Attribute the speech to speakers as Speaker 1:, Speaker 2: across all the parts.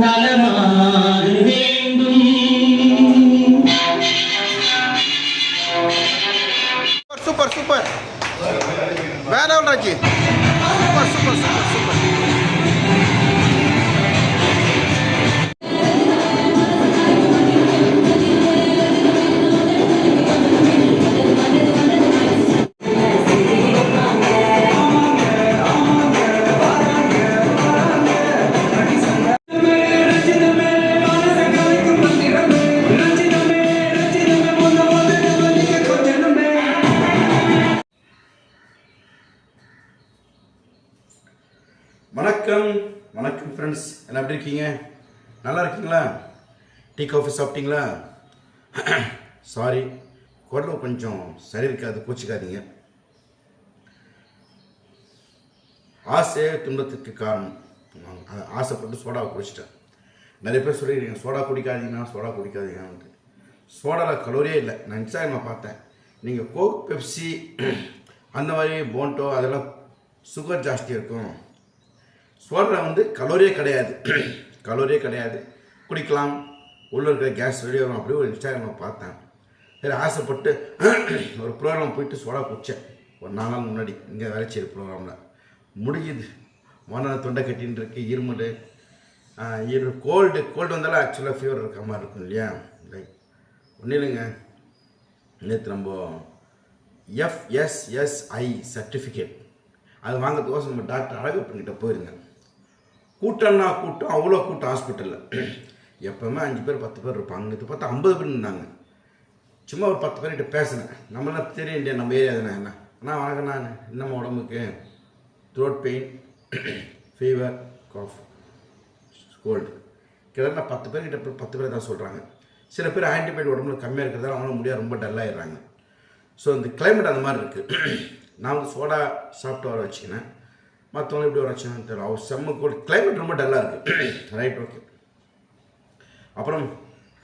Speaker 1: Nalamar
Speaker 2: வணக்கம் வணக்கம் friends என்ன எப்படி இருக்கீங்க நல்லா இருக்கீங்களா டீ காஃபி சாப்பிட்டீங்களா சாரி குரல் கொஞ்சம் சரி இருக்காது பூச்சிக்காதீங்க ஆசை துன்பத்துக்கு காரணம் ஆசைப்பட்டு சோடாவை குடிச்சிட்டேன் நிறைய பேர் சொல்லிடுறீங்க சோடா குடிக்காதீங்கன்னா சோடா குடிக்காதீங்கன்னு சோடாவில் கலோரியே இல்லை நான் இன்ஸ்டாகிராமில் பார்த்தேன் நீங்கள் கோக் பெப்சி அந்த மாதிரி போண்டோ அதெல்லாம் சுகர் ஜாஸ்தி இருக்கும் சோடரா வந்து கலோரியே கிடையாது கலோரியே கிடையாது குடிக்கலாம் உள்ளே இருக்கிற கேஸ் வெளியே வரும் அப்படி ஒரு இன்ஸ்டாகிராமில் பார்த்தேன் சரி ஆசைப்பட்டு ஒரு ப்ரோக்ராம் போயிட்டு சோடா குடித்தேன் ஒரு நாலு நாள் முன்னாடி இங்கே வேலைச்சேரி ப்ரோக்ராமில் முடியுது மன தொண்டை கட்டின்னு இருக்கு இருமல் இரு கோல்டு கோல்டு வந்தாலும் ஆக்சுவலாக ஃபீவர் இருக்க மாதிரி இருக்கும் இல்லையா லைக் ஒன்றும் இல்லைங்க நேற்று நம்ம எஃப்எஸ்எஸ்ஐ சர்டிஃபிகேட் அது வாங்க தோசை நம்ம டாக்டர் அழகப்பன்கிட்ட போயிருந்தேன் கூட்டம்னா கூட்டம் அவ்வளோ கூட்டம் ஹாஸ்பிட்டலில் எப்போவுமே அஞ்சு பேர் பத்து பேர் இருப்பாங்க இது பார்த்தா ஐம்பது பேர் இருந்தாங்க சும்மா ஒரு பத்து பேர்கிட்ட பேசினேன் நம்மளாம் இல்லையா நம்ம ஏரியா தானே என்ன ஆனால் வணக்கம் நான் என்னம்மா உடம்புக்கு throat pain fever cough cold கிட்டத்தட்ட பத்து பேர்கிட்ட பத்து பேர் தான் சொல்கிறாங்க சில பேர் ஆன்டிபயோட் உடம்புல கம்மியாக இருக்கிறதால அவங்களும் முடியாது ரொம்ப டல்லாகிடுறாங்க ஸோ இந்த கிளைமேட் அந்த மாதிரி இருக்குது நான் வந்து சோடா சாப்பிட்டு வர வச்சுக்கினேன் மற்றவங்க எப்படி வரச்சுன்னு தெரியும் அவர் செம்ம கோல் கிளைமேட் ரொம்ப டல்லாக இருக்குது ரைட் ஓகே அப்புறம்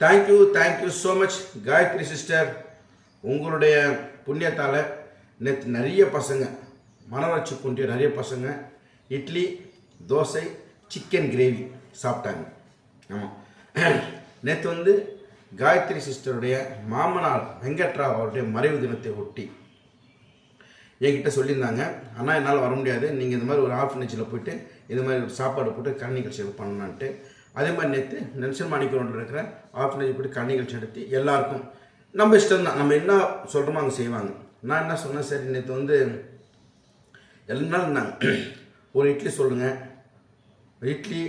Speaker 2: thank you thank you so much Gayathri sister உங்களுடைய புண்ணியத்தால் நேற்று நிறைய பசங்க மனவரட்சி கொண்டிய நிறைய பசங்க இட்லி தோசை சிக்கன் கிரேவி சாப்பிட்டாங்க ஆமாம் நேற்று வந்து காயத்ரி சிஸ்டருடைய மாமனார் வெங்கட்ராவ் அவருடைய மறைவு தினத்தை ஒட்டி என்கிட்ட சொல்லியிருந்தாங்க ஆனால் என்னால் வர முடியாது நீங்கள் இந்த மாதிரி ஒரு ஆர்ஃபனேஜில் போயிட்டு இந்த மாதிரி ஒரு சாப்பாடு போட்டு கண் நிகழ்ச்சி பண்ணலான்ட்டு அதே மாதிரி நேற்று நெல்சன் ஒன்று இருக்கிற ஆர்ஃபனேஜ் போயிட்டு கண் நிகழ்ச்சி நடத்தி எல்லாருக்கும் நம்ம இஷ்டம் தான் நம்ம என்ன சொல்கிறோமோ அங்கே செய்வாங்க நான் என்ன சொன்னேன் சரி நேற்று வந்து எல்லா இருந்தாங்க ஒரு இட்லி சொல்லுங்கள் இட்லி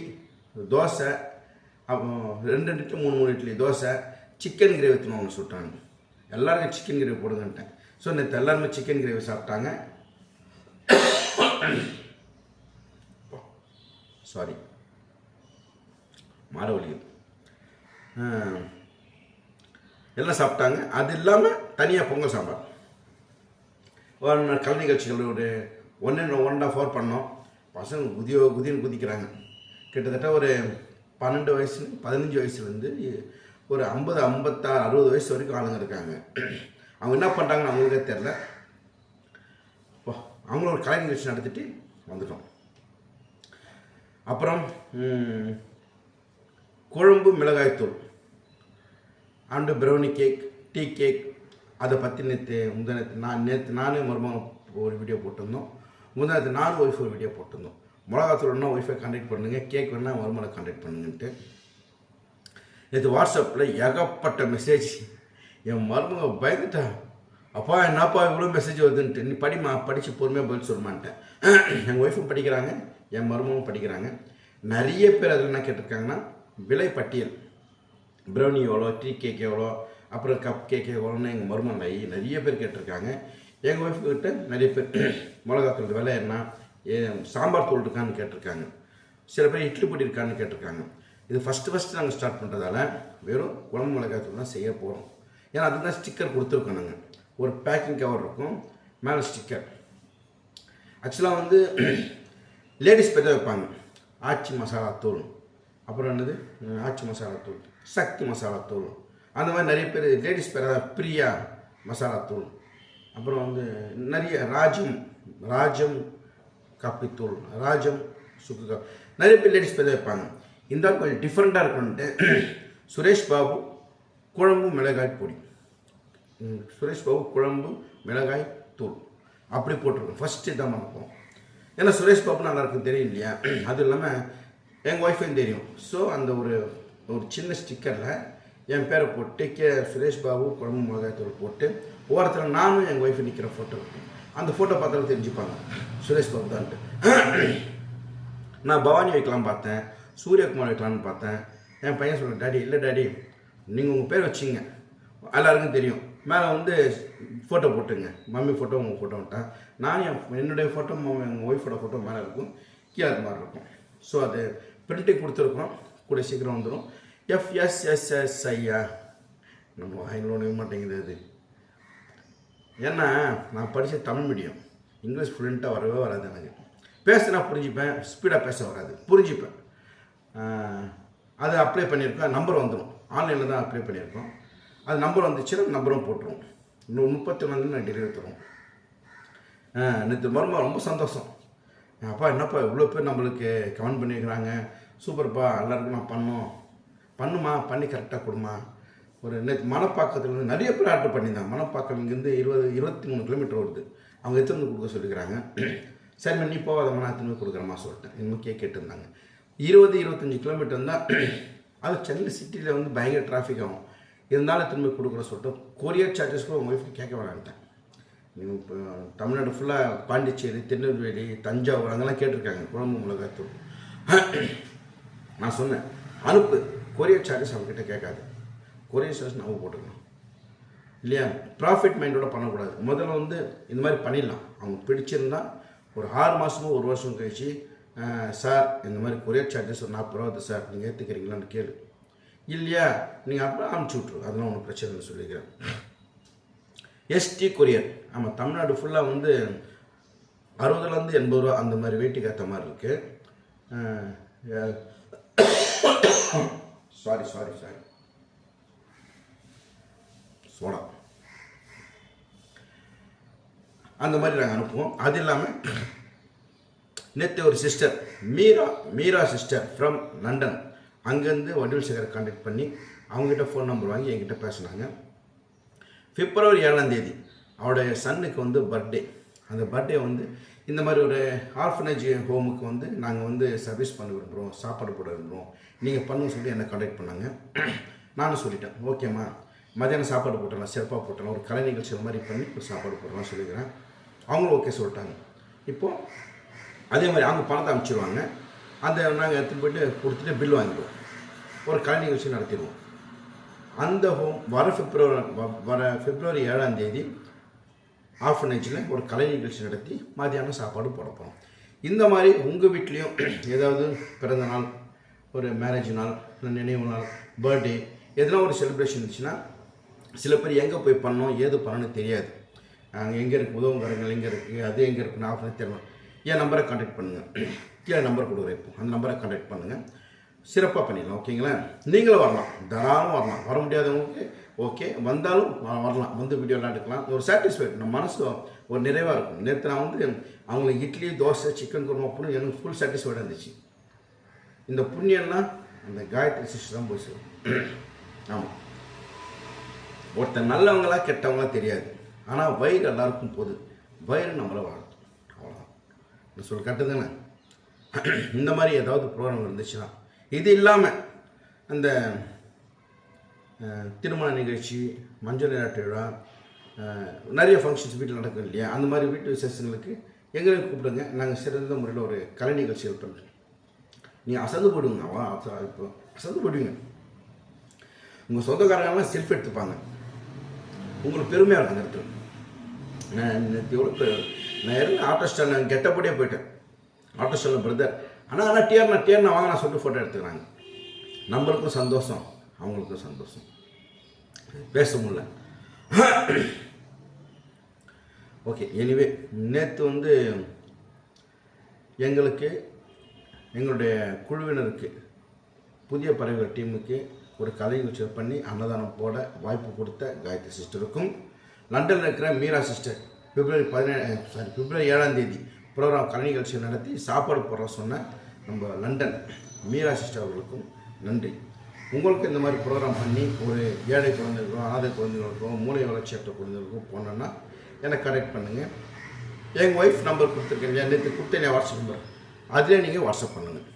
Speaker 2: தோசை ரெண்டு ரெண்டு இட்லி மூணு மூணு இட்லி தோசை சிக்கன் கிரேவி எடுத்துன்னு அவங்க சொல்லிட்டாங்க எல்லாருக்கும் சிக்கன் கிரேவி போடுதுன்ட்டேன் ஸோ நேற்று எல்லாருமே சிக்கன் கிரேவி சாப்பிட்டாங்க சாரி வழி எல்லாம் சாப்பிட்டாங்க அது இல்லாமல் தனியாக பொங்கல் சாம்பார் ஒரு கலை நிகழ்ச்சிகள் ஒரு ஒன்று ஒன் அண்ட் ஆஃப் ஹவர் பண்ணோம் பசங்க குதியோ குதின்னு குதிக்கிறாங்க கிட்டத்தட்ட ஒரு பன்னெண்டு வயசு பதினஞ்சு வயசுலேருந்து ஒரு ஐம்பது ஐம்பத்தாறு அறுபது வயசு வரைக்கும் ஆளுங்க இருக்காங்க அவங்க என்ன பண்ணுறாங்கன்னு அவங்களுக்கே தெரில இப்போ அவங்களும் ஒரு கலை நிகழ்ச்சி நடத்திட்டு வந்துட்டோம் அப்புறம் குழம்பு மிளகாய்த்தூள் and brownie cake tea cake அதை பற்றி நேற்று முந்தினத்து நான் நேற்று நானே மருமகன் ஒரு வீடியோ போட்டிருந்தோம் முந்தினத்து நானும் ஒய்ஃப் ஒரு வீடியோ போட்டிருந்தோம் மிளகாத்தூள் வேணால் ஒய்ஃபை கான்டாக்ட் பண்ணுங்கள் கேக் வேணால் மருமகளை கான்டாக்ட் பண்ணுங்கன்ட்டு நேற்று வாட்ஸ்அப்பில் ஏகப்பட்ட மெசேஜ் என் மருமக பயந்துட்டான் அப்பா என்னப்பா இவ்வளோ மெசேஜ் வருதுன்ட்டு நீ படிமா படித்து பொறுமையாக பதில் சொல்லுமான்ட்டேன் எங்கள் ஒய்ஃபும் படிக்கிறாங்க என் மருமவும் படிக்கிறாங்க நிறைய பேர் அதில் என்ன கேட்டிருக்காங்கன்னா விலை பட்டியல் ப்ரௌனி எவ்வளோ டீ கேக் எவ்வளோ அப்புறம் கப் கேக் எவ்வளோன்னு எங்கள் மருமன் நிறைய பேர் கேட்டிருக்காங்க எங்கள் ஒய்ஃப்கிட்ட நிறைய பேர் மிளகாத்தூள் விலை என்ன சாம்பார் தூள் இருக்கான்னு கேட்டிருக்காங்க சில பேர் இட்லி பொடி இருக்கான்னு கேட்டிருக்காங்க இது ஃபஸ்ட்டு ஃபஸ்ட்டு நாங்கள் ஸ்டார்ட் பண்ணுறதால வெறும் குழம்பு மிளகாத்தூள் தான் செய்ய போகிறோம் ஏன்னா அதுக்கு தான் ஸ்டிக்கர் கொடுத்துருக்கோம் ஒரு பேக்கிங் கவர் இருக்கும் மேலே ஸ்டிக்கர் ஆக்சுவலாக வந்து லேடிஸ் பேர் தான் வைப்பாங்க ஆச்சி மசாலா தூள் அப்புறம் என்னது ஆச்சி மசாலா தூள் சக்தி மசாலா தூள் அந்த மாதிரி நிறைய பேர் லேடிஸ் பேர் பிரியா மசாலா தூள் அப்புறம் வந்து நிறைய ராஜம் ராஜம் காப்பித்தூள் ராஜம் சுக்கு காப்பி நிறைய பேர் லேடிஸ் பேர் தான் வைப்பாங்க இந்த கொஞ்சம் டிஃப்ரெண்ட்டாக இருக்குன்ட்டு சுரேஷ் பாபு குழம்பு மிளகாய் பொடி சுரேஷ் பாபு குழம்பு மிளகாய் தூள் அப்படி போட்டிருக்கோம் ஃபஸ்ட்டு இதான் மணப்போம் ஏன்னா சுரேஷ் பாபு நல்லா இருக்கும் தெரியும் இல்லையா அது இல்லாமல் எங்கள் ஒய்ஃபையும் தெரியும் ஸோ அந்த ஒரு ஒரு சின்ன ஸ்டிக்கரில் என் பேரை போட்டு கே சுரேஷ் பாபு குழம்பு மிளகாய் தூள் போட்டு ஓரத்தில் நானும் எங்கள் ஒய்ஃபு நிற்கிற ஃபோட்டோ இருக்கும் அந்த ஃபோட்டோ பார்த்தாலும் தெரிஞ்சுப்பாங்க சுரேஷ் பாபு தான்ட்டு நான் பவானி வைக்கலாம் பார்த்தேன் சூரியகுமார் வைக்கலான்னு பார்த்தேன் என் பையன் சொல்கிறேன் டாடி இல்லை டாடி நீங்கள் உங்கள் பேர் வச்சிங்க எல்லாருக்கும் தெரியும் மேலே வந்து ஃபோட்டோ போட்டுங்க மம்மி ஃபோட்டோ உங்கள் ஃபோட்டோன்ட்டான் நான் என் என்னுடைய ஃபோட்டோ மம்மி எங்கள் ஒய்ஃபோட ஃபோட்டோ மேலே இருக்கும் கீழே மாதிரி இருக்கும் ஸோ அது பிரிண்ட்டு கொடுத்துருக்குறோம் கூட சீக்கிரம் வந்துடும் எஃப்எஸ்எஸ்எஸ் ஐயா நம்ம வாயிலும் மாட்டேங்குது அது ஏன்னா நான் படித்த தமிழ் மீடியம் இங்கிலீஷ் ஃப்ளூண்ட்டாக வரவே வராது எனக்கு பேசுனா புரிஞ்சுப்பேன் ஸ்பீடாக பேச வராது புரிஞ்சுப்பேன் அது அப்ளை பண்ணியிருக்கோம் நம்பர் வந்துடும் ஆன்லைனில் தான் அப்ளை பண்ணியிருக்கோம் அது நம்பர் வந்துச்சுன்னா நம்பரும் போட்டுருவோம் இன்னும் முப்பத்தி ஒன்றாந்தேதி நான் டெலிவரி தருவோம் நேற்று மரும ரொம்ப சந்தோஷம் அப்பா என்னப்பா இவ்வளோ பேர் நம்மளுக்கு கமெண்ட் பண்ணியிருக்கிறாங்க சூப்பர்ப்பா எல்லாருக்கும் நான் பண்ணோம் பண்ணுமா பண்ணி கரெக்டாக கொடுமா ஒரு நேற்று வந்து நிறைய பேர் ஆர்டர் பண்ணியிருந்தாங்க மணப்பாக்கம் இங்கேருந்து இருபது இருபத்தி மூணு கிலோமீட்டர் வருது அவங்க எத்தனை கொடுக்க சொல்லிக்கிறாங்க சரி நீ போவாதம்மா நான் எத்தனை கொடுக்குறேம்மா சொல்லிட்டேன் இன்னும் கேக் கேட்டுருந்தாங்க இருபது இருபத்தஞ்சி கிலோமீட்டர் இருந்தால் அது சென்னை சிட்டியில் வந்து பயங்கர டிராஃபிக் ஆகும் இருந்தாலும் திரும்பி கொடுக்குற சொல்லிட்டு கொரியர் சார்ஜஸ் கூட உங்கள் ஒய்ஃப் கேட்க வேணான்ட்டேன் நீங்கள் இப்போ தமிழ்நாடு ஃபுல்லாக பாண்டிச்சேரி திருநெல்வேலி தஞ்சாவூர் அங்கெல்லாம் கேட்டிருக்காங்க குழம்பு மிளகாத்தூள் நான் சொன்னேன் அனுப்பு கொரியர் சார்ஜஸ் அவங்ககிட்ட கேட்காது கொரியர் சார்ஜஸ் நம்ம போட்டுக்கணும் இல்லையா ப்ராஃபிட் மைண்டோட பண்ணக்கூடாது முதல்ல வந்து இந்த மாதிரி பண்ணிடலாம் அவங்க பிடிச்சிருந்தா ஒரு ஆறு மாதமும் ஒரு வருஷம் கழிச்சு சார் இந்த மாதிரி கொரியர் சார்ஜஸ் ஒரு நாற்பது ரூபா வருது சார் நீங்கள் ஏற்றுக்கிறீங்களான்னு கேளு இல்லையா நீங்கள் அப்போ அனுப்பிச்சி விட்ரு அதெல்லாம் ஒன்றும் பிரச்சனை இல்லை சொல்லிக்கிறேன் எஸ்டி கொரியர் ஆமாம் தமிழ்நாடு ஃபுல்லாக வந்து அறுபதுலேருந்து எண்பது ரூபா அந்த மாதிரி வெயிட்டுக்கு ஏற்ற மாதிரி இருக்குது சாரி சாரி சாரி சோடா அந்த மாதிரி நாங்கள் அனுப்புவோம் அது இல்லாமல் நேற்று ஒரு sister Meera Meera sister from London அங்கேருந்து வடிவில் சேகரை கான்டாக்ட் பண்ணி அவங்ககிட்ட ஃபோன் நம்பர் வாங்கி என்கிட்ட பேசினாங்க பிப்ரவரி ஏழாம் தேதி அவருடைய சன்னுக்கு வந்து பர்த்டே அந்த பர்த்டே வந்து இந்த மாதிரி ஒரு ஆர்ஃபனேஜ் ஹோமுக்கு வந்து நாங்கள் வந்து சர்வீஸ் பண்ண விரும்புகிறோம் சாப்பாடு போட விரும்புகிறோம் நீங்கள் பண்ணு சொல்லி என்னை கான்டாக்ட் பண்ணாங்க நானும் சொல்லிட்டேன் ஓகேம்மா மதியானம் சாப்பாடு போட்டலாம் சிறப்பாக போட்டலாம் ஒரு கலை நிகழ்ச்சி மாதிரி பண்ணி ஒரு சாப்பாடு போடலாம் சொல்லிக்கிறேன் அவங்களும் ஓகே சொல்லிட்டாங்க இப்போது அதே மாதிரி அவங்க பணத்தை அனுப்பிச்சிடுவாங்க அந்த நாங்கள் எடுத்து போய்ட்டு கொடுத்துட்டு பில் வாங்கிடுவோம் ஒரு கலை நிகழ்ச்சி நடத்திடுவோம் அந்த ஹோம் வர பிப்ரவரி வர பிப்ரவரி ஏழாம் தேதி ஆஃபனேஜில் ஒரு கலை நிகழ்ச்சி நடத்தி மதியானம் சாப்பாடு போடப்போம் இந்த மாதிரி உங்கள் வீட்லேயும் ஏதாவது பிறந்த நாள் ஒரு மேரேஜ் நாள் நினைவு நாள் பர்த்டே எதனா ஒரு செலிப்ரேஷன் இருந்துச்சுன்னா சில பேர் எங்கே போய் பண்ணோம் ஏது பண்ணணும்னு தெரியாது அங்கே எங்கே இருக்குது கரங்கள் எங்கே இருக்குது அது எங்கே இருக்குன்னு ஆஃபனே தெரியணும் என் நம்பரை காண்டாக்ட் பண்ணுங்கள் கீழே நம்பர் கொடுக்குறேன் இப்போ அந்த நம்பரை காண்டாக்ட் பண்ணுங்கள் சிறப்பாக பண்ணிடலாம் ஓகேங்களா நீங்களும் வரலாம் தாராளம் வரலாம் வர முடியாதவங்களுக்கு ஓகே வந்தாலும் வரலாம் வந்து வீடியோ விளாண்டுக்கலாம் ஒரு சாட்டிஸ்ஃபைட் நம்ம மனசு ஒரு நிறைவாக இருக்கும் நேற்று நான் வந்து அவங்களை இட்லி தோசை சிக்கன் குருமா அப்படின்னு எனக்கு ஃபுல் சாட்டிஸ்ஃபைடாக இருந்துச்சு இந்த புண்ணியம்னா அந்த காயத்ரி சிஸ்டர் தான் போய் சேரும் ஆமாம் ஒருத்தர் நல்லவங்களா கெட்டவங்களா தெரியாது ஆனால் வயிறு எல்லாருக்கும் போகுது வயிறு நம்மளை வாழும் நான் சொல்ல கரெக்டு தானே இந்த மாதிரி ஏதாவது ப்ரோக்ராம் இருந்துச்சுன்னா இது இல்லாமல் அந்த திருமண நிகழ்ச்சி மஞ்சள் நீராட்டு விழா நிறைய ஃபங்க்ஷன்ஸ் வீட்டில் நடக்கும் இல்லையா அந்த மாதிரி வீட்டு விசேஷங்களுக்கு எங்களை கூப்பிடுங்க நாங்கள் சிறந்த முறையில் ஒரு கலை நிகழ்ச்சிகள் பண்ணுறோம் நீங்கள் அசந்து போடுவீங்க இப்போ அசந்து போடுவீங்க உங்கள் சொந்தக்காரங்களாம் செல்ஃப் எடுத்துப்பாங்க உங்களுக்கு பெருமையாக இருக்கும் நேரத்தில் நான் எவ்வளோ நான் எல்லாம் ஆட்டோ ஸ்டாண்ட் நான் கெட்டபடியே போயிட்டேன் ஆட்டோ ஸ்டாண்ட் பிரதர் ஆனால் ஆனால் டியர் நான் டியர் நான் வாங்க நான் சொல்லிட்டு ஃபோட்டோ எடுத்துக்கிறாங்க நம்மளுக்கும் சந்தோஷம் அவங்களுக்கும் சந்தோஷம் பேச முடியல ஓகே எனிவே நேற்று வந்து எங்களுக்கு எங்களுடைய குழுவினருக்கு புதிய பறவைகள் டீமுக்கு ஒரு கலை நிகழ்ச்சி பண்ணி அன்னதானம் போட வாய்ப்பு கொடுத்த காயத்ரி சிஸ்டருக்கும் லண்டனில் இருக்கிற மீரா சிஸ்டர் பிப்ரவரி பதினேழு சாரி பிப்ரவரி ஏழாம் தேதி ப்ரோக்ராம் கலை நிகழ்ச்சி நடத்தி சாப்பாடு போடுற சொன்ன நம்ம லண்டன் மீரா சிஸ்டர் அவர்களுக்கும் நன்றி உங்களுக்கு இந்த மாதிரி ப்ரோக்ராம் பண்ணி ஒரு ஏழை குழந்தைகளுக்கும் ஆதை குழந்தைகளுக்கும் மூளை வளர்ச்சியற்ற குழந்தைகளுக்கும் போனோன்னா எனக்கு கரெக்ட் பண்ணுங்கள் எங்கள் ஒய்ஃப் நம்பர் கொடுத்துருக்கேன் இல்லையா நேற்று கொடுத்தேன் என் வாட்ஸ்அப் நம்பர் அதிலே நீங்கள் வாட்ஸ்அப் பண்ணுங்கள்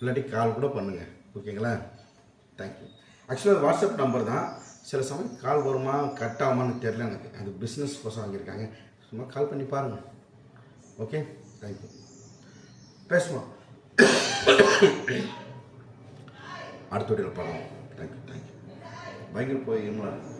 Speaker 2: இல்லாட்டி கால் கூட பண்ணுங்கள் ஓகேங்களா தேங்க்யூ ஆக்சுவலாக வாட்ஸ்அப் நம்பர் தான் சில சமயம் கால் வருமா கட் ஆகுமான்னு தெரில எனக்கு அது பிஸ்னஸ் கோசம் வாங்கியிருக்காங்க சும்மா கால் பண்ணி பாருங்கள் ஓகே தேங்க்யூ பேசுவோம் அடுத்த வீடியோவில் பார்க்கலாம் தேங்க்யூ தேங்க்யூ பயங்கர போய் என்ன